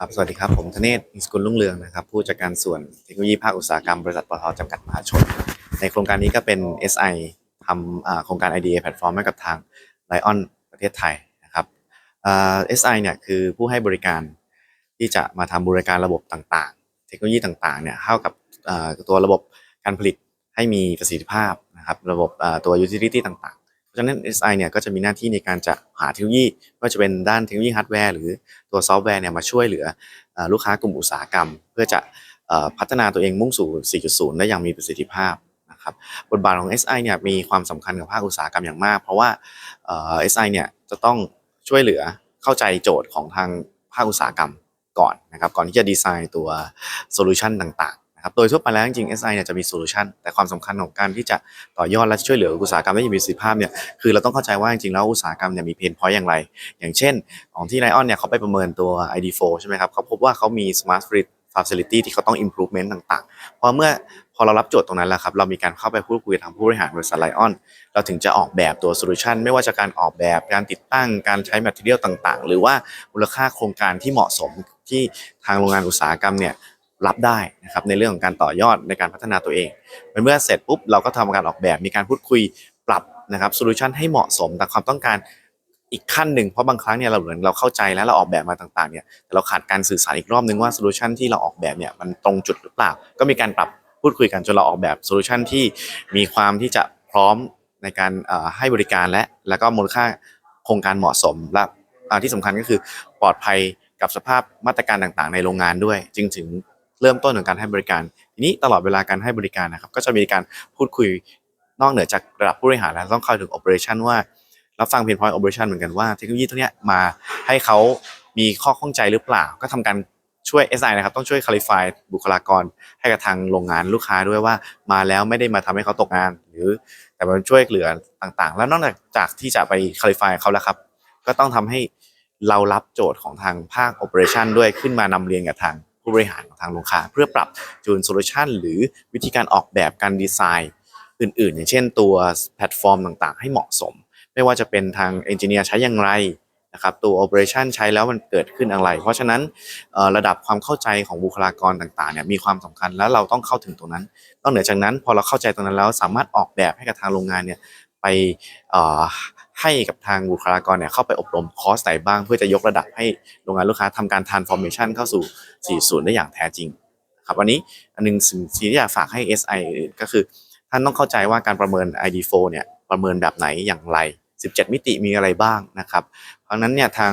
ครับสวัสดีครับ ผมธเนศอิสกุลรุ่งเรืองนะครับ ผู้จัดการส่วนเทคโนโลยีภาคอุตสาหกรรม บริษัทปตทจำกัดมหาชน ในโครงการนี้ก็เป็น SI ทำอ่าโครงการ IDA แพลตฟอร์มให้กับทาง Lion ประเทศไทยนะครับเอ่า SI เนี่ยคือผู้ให้บริการที่จะมาทำบริการระบบต่างๆ เทคโนโลยีต่างๆเนี่ยเข้ากับตัวระบบการผลิตให้มีประสิทธิภาพนะครับ ระบบตัว utility ต่าง ฉะนั้น SI เนี่ยก็จะมีหน้าที่ในการจะหาเทคโนโลยีไม่ว่าจะเป็นด้านเทคโนโลยีฮาร์ดแวร์หรือตัวซอฟต์แวร์เนี่ยมาช่วยเหลือลูกค้ากลุ่มอุตสาหกรรม เพื่อจะพัฒนาตัวเองมุ่งสู่ 4.0 ได้อย่างมีประสิทธิภาพนะครับบทบาทของ SI เนี่ยมีความสำคัญกับภาคอุตสาหกรรมอย่างมาก เพราะว่าเอ่อ SI เนี่ยจะต้องช่วยเหลือเข้าใจโจทย์ของทางภาคอุตสาหกรรมก่อนนะครับก่อนที่จะดีไซน์ตัวโซลูชันต่าง นะครับโดยทั่วไปแล้วจริงๆ SI เนี่ยจะมีโซลูชันแต่ความสำคัญของการที่จะต่อยอดและช่วยเหลืออุตสาหกรรมได้อย่างมีประสิทธิภาพเนี่ยคือเราต้องเข้าใจว่าจริงๆแล้วอุตสาหกรรมเนี่ยมีเพนพอยต์อย่างไร อย่างเช่น ของที่ไลออนเนี่ยเขาไปประเมินตัว ID4 ใช่ไหมครับเขาพบว่าเขามี Smart Facility ที่เขาต้อง improvement ต่างๆ เพราะเมื่อพอเรารับโจทย์ตรงนั้นแล้วครับ เรามีการเข้าไปพูดคุยทางผู้บริหารบริษัทไลออน เราถึงจะออกแบบตัวโซลูชันไม่ว่าจะการออกแบบ การติดตั้ง การใช้ material ต่างๆ หรือว่ามูลค่าโครงการที่เหมาะสมที่ทางโรงงานอุตสาหกรรมเนี่ย รับได้นะครับในเรื่องของการต่อยอดในการพัฒนาตัวเองเมื่อเสร็จปุ๊บเราก็ทำการออกแบบมีการพูดคุยปรับนะครับโซลูชันให้เหมาะสมตามความต้องการอีกขั้นหนึ่งเพราะบางครั้งเนี่ยเราเหมือนเราเข้าใจแล้วเราออกแบบมาต่างๆเนี่ยแต่เราขาดการสื่อสารอีกรอบนึงว่าโซลูชันที่เราออกแบบเนี่ยมันตรงจุดหรือเปล่า ก็มีการปรับพูดคุยกันจนเราออกแบบโซลูชันที่มีความที่จะพร้อมในการให้บริการและแล้วก็มูลค่าโครงการเหมาะสมและที่สำคัญก็คือปลอดภัยกับสภาพมาตรการต่างๆ ในโรงงานด้วย จึงถึง เริ่มต้นของการให้บริการทีนี้ตลอดเวลาการให้บริการนะครับ ก็จะมีการพูดคุยนอกเหนือจากระดับผู้บริหารแล้วต้องเข้าถึง operation ว่ารับฟังเพนพอยต์ operation เหมือนกันว่าเทคโนโลยีตัวนี้มาให้เขามีข้อข้องใจหรือเปล่า ก็ทำการช่วย SI นะครับต้องช่วย clarify บุคลากร ให้กับทางโรงงานลูกค้าด้วยว่ามาแล้วไม่ได้มาทำให้เขาตกงาน หรือแต่มันช่วยเหลือต่างๆ แล้วนอกจากจากที่จะไป clarify เขาแล้วครับ ก็ต้องทำให้เรารับโจทย์ของทางภาค operation ด้วยขึ้นมานำเรียนกับทาง ผู้บริหารของทางลูกค้าเพื่อปรับจูนโซลูชันหรือวิธีการออกแบบการดีไซน์อื่นๆ อย่างเช่นตัวแพลตฟอร์มต่างๆ ให้เหมาะสม ไม่ว่าจะเป็นทางเอนจิเนียร์ใช้อย่างไรนะครับตัว operation ใช้แล้วมันเกิดขึ้นอะไร เพราะฉะนั้นระดับความเข้าใจของบุคลากรต่างๆเนี่ยมีความสำคัญแล้วเราต้องเข้าถึงตรงนั้นนอกเหนือจากนั้นพอเราเข้าใจตรงนั้นแล้วสามารถออกแบบให้กับทางโรงงานเนี่ยไป ให้กับทางบุคลากรเนี่ยเข้าไปอบรมคอร์สไหนบ้าง เพื่อจะยกระดับให้โรงงานลูกค้าทำการ transformation เข้าสู่ 40 ได้อย่างแท้จริงครับวันนี้อันหนึงสิ่งที่อยากฝากให้ SI ก็คือ ท่านต้องเข้าใจว่าการประเมิน ID4 เนี่ยประเมินแบบไหนอย่างไร 17 มิติมีอะไรบ้างนะครับ เพราะนั้นเนี่ยทาง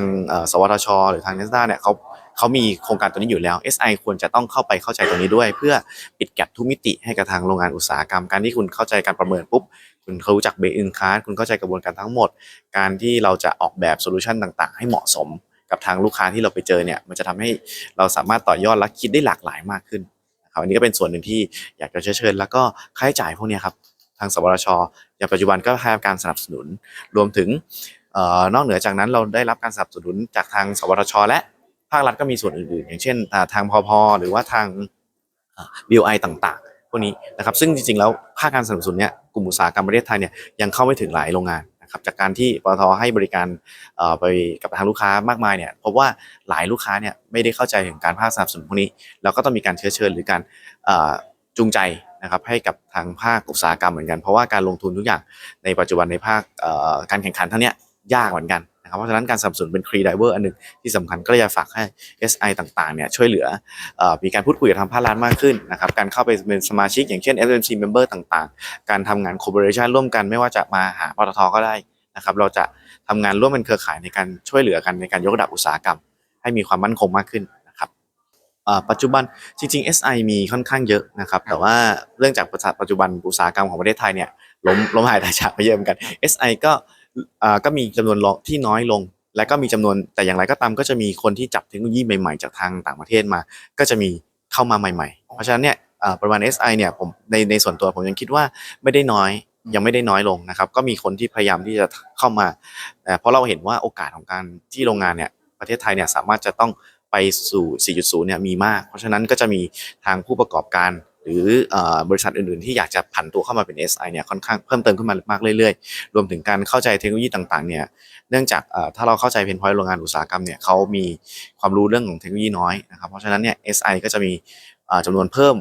สวทช หรือทาง n น s d a เนี่ยเขาเขามีโครงการตัวนี้อยู่แล้ว SI ควรจะต้องเข้าไปเข้าใจตรงนี้ด้วย เพื่อปิดแก็บทุกมิติให้กับทางโรงงานอุตสาหกรรม การที่คุณเข้าใจการประเมินปุ๊บ คุณเขารู้จักเบอินคาร์คุณเข้าใจกระบวนการทั้งหมด การที่เราจะออกแบบโซลูชันต่างๆ ให้เหมาะสมกับทางลูกค้าที่เราไปเจอเนี่ย มันจะทำให้เราสามารถต่อยอดและคิดได้หลากหลายมากขึ้นนะครับอันนี้ก็เป็นส่วนหนึ่งที่อยากจะเชิญ แล้วก็ค่าใช้จ่ายพวกนี้ครับทางสวทชอย่างปัจจุบันก็ให้การสนับสนุน รวมถึงออนอกเหนือจากนั้นเราได้รับการสนับสนุนจากทางสวทช และภาครัฐก็มีส่วนอื่นๆ อย่างเช่น ทางพพหรือว่าทางอ่า BOI ต่างๆ วกนี้นะครับซึ่งจริงๆแล้วภาคการสนับสนุนเนี่ยกลุ่มอุตสาหกรรมประเทศไทยเนี่ยยังเข้าไม่ถึงหลายโรงงานนะครับจากการที่ปตทให้บริการไปกับทางลูกค้ามากมายเนี่ยพบว่าหลายลูกค้าเนี่ยไม่ได้เข้าใจถึงการภาคสนับสนุนพวกนี้เราก็ต้องมีการเชื้อเชิญหรือการจูงใจนะครับให้กับทางภาคอุตสาหกรรมเหมือนกัน เพราะว่าการลงทุนทุกอย่างในปัจจุบันในภาคการแข่งขันเท่านี้ยากเหมือนกัน นะครับเพราะฉะนั้นการสนับสนุนเป็น key driver อันหนึ่งที่สำคัญก็เลยอยากฝากให้ SI ต่างๆเนี่ยช่วยเหลืออมีการพูดคุยกับทางภาครัฐมากขึ้นนะครับการเข้าไปเป็นสมาชิกอย่างเช่น FMC member ต่างๆ การทำงาน collaboration ร่วมกันไม่ว่าจะมาหาปตทก็ได้นะครับเราจะทำงานร่วมเป็นเครือข่ายในการช่วยเหลือกันในการยกระดับอุตสาหกรรม ให้มีความมั่นคงมากขึ้นนะครับปัจจุบันจริงๆ SI มีค่อนข้างเยอะนะครับ แต่ว่าเรื่องจากปัจจุบันอุตสาหกรรมของประเทศไทยเนี่ยล้มล้มหายตายจากไปเยอะเหมือนกัน SI ก็เอ่อ ก็มีจำนวนที่น้อยลง และก็มีจำนวนแต่อย่างไรก็ตามก็จะมีคนที่จับเทคโนโลยีใหม่ๆ จากทางต่างประเทศมา ก็จะมีเข้ามาใหม่ๆ เพราะฉะนั้นเนี่ยประมาณ SI เนี่ยผมในในส่วนตัวผมยังคิดว่าไม่ได้น้อยยังไม่ได้น้อยลงนะครับ ก็มีคนที่พยายามที่จะเข้ามา เพราะเราเห็นว่าโอกาสของการที่โรงงานเนี่ยประเทศไทยเนี่ยสามารถจะต้องไปสู่ 4.0 เนี่ยมีมาก เพราะฉะนั้นก็จะมีทางผู้ประกอบการ หรือบริษัทอื่นๆ ที่อยากจะผันตัวเข้ามาเป็น SI เนี่ยค่อนข้างเพิ่มเติมขึ้นมามากเรื่อยๆ รวมถึงการเข้าใจเทคโนโลยีต่างๆเนี่ยเนื่องจากถ้าเราเข้าใจเพนพอยต์โรงงานอุตสาหกรรมเนี่ยเขามีความรู้เรื่องของเทคโนโลยีน้อยนะครับเพราะฉะนั้นเนี่ย SI ก็จะมีเอ่อจำนวนเพิ่ม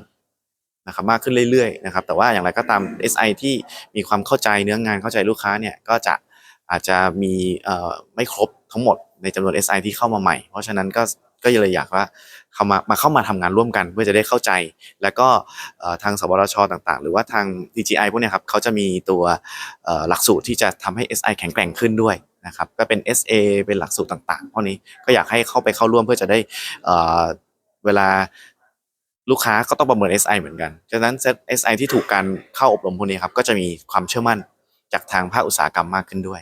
นะครับมากขึ้นเรื่อยๆนะครับแต่ว่าอย่างไรก็ตาม SI ที่มีความเข้าใจเนื้องงานเข้าใจลูกค้าเนี่ยก็จะอาจจะมีไม่ครบทั้งหมดในจำนวน SI ที่เข้ามาใหม่ เพราะฉะนั้นก็ ก็เลยอยากว่าเขามามาเข้ามาทำงานร่วมกันเพื่อจะได้เข้าใจ แล้วก็ทางสวทชต่างๆ หรือว่าทาง DGI พวกนี้ครับเขาจะมีตัวหลักสูตรที่จะทำให้ SI แข็งแกร่งขึ้นด้วยนะครับก็เป็น SA เป็นหลักสูตรต่างๆพวกนี้ก็อยากให้เข้าไปเข้าร่วมเพื่อจะได้เวลาลูกค้าก็ต้องประเมิน SI เหมือนกันฉะนั้น SI ที่ถูกการเข้าอบรมพวกนี้ครับก็จะมีความเชื่อมั่นจากทางภาคอุตสาหกรรมมากขึ้นด้วย